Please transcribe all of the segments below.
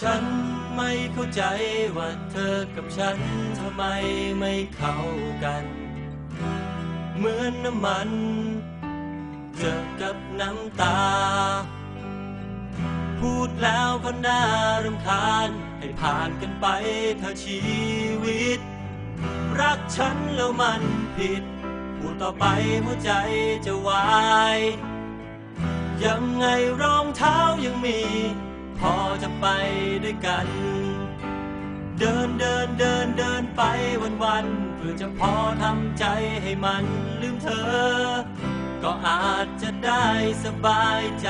ฉันไม่เข้าใจว่าเธอกับฉันทำไมไม่เข้ากัน เหมือนน้ำมัน เจอกับน้ำตา พูดแล้วก็น่ารำคาญ ให้ผ่านกันไปเธอชีวิต รักฉันแล้วมันผิด พูดต่อไปหัวใจจะวาย ยังไงรองเท้ายังมี พอจะไปด้วยกัน เดินเดินเดินเดินไปวันวันเพื่อจะพอทำใจให้มันลืมเธอ ก็อาจจะได้สบายใจ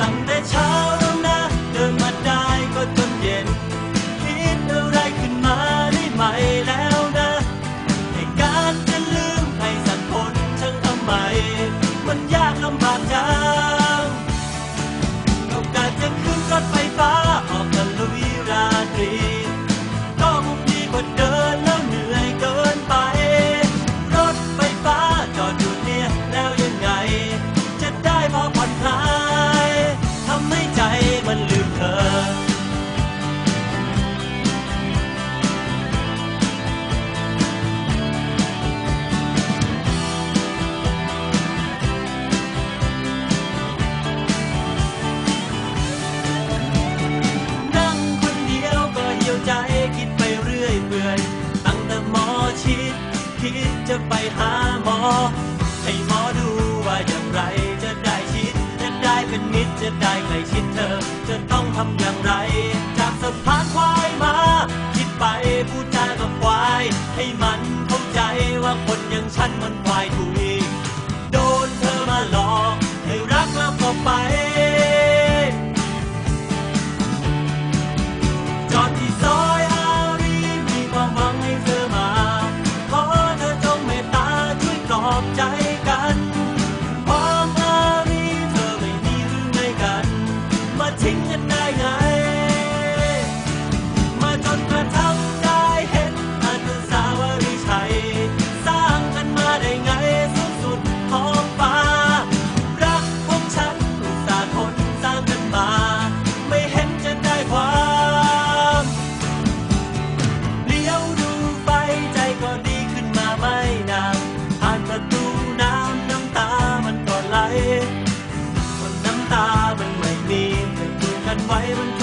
ตั้งแต่เช้าแล้วนะ เดินมาได้ก็จนเย็น คิดอะไร มันยากลำบากใจ จะไปหาหมอ ให้หมอดูว่าอย่างไรจะได้ชิด จะได้เป็นมิตรจะได้ใกล้ชิดเธอ จะต้องทำอย่างไร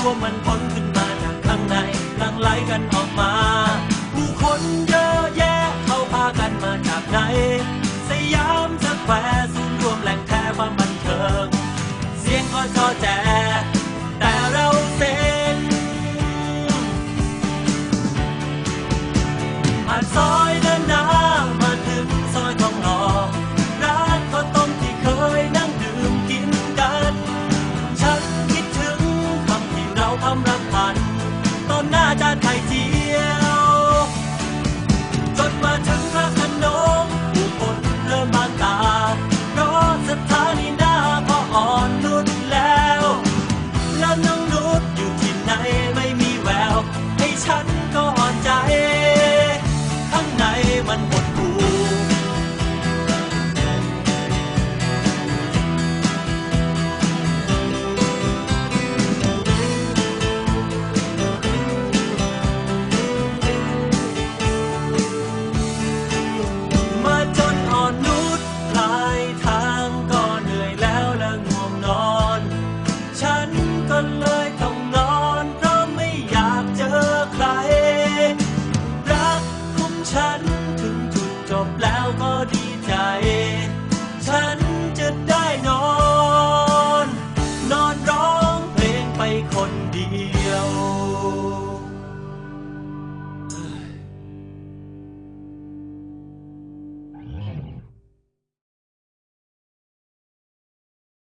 วมมันพ้นขึ้นมาจากข้างในหลังไหลกันออกมา ผู้คนเยอะแยะเขาพากันมาจากไหน สยามสแควร์ศูนย์รวมแหล่งแท้ความบันเทิง เสียงก็จอแจ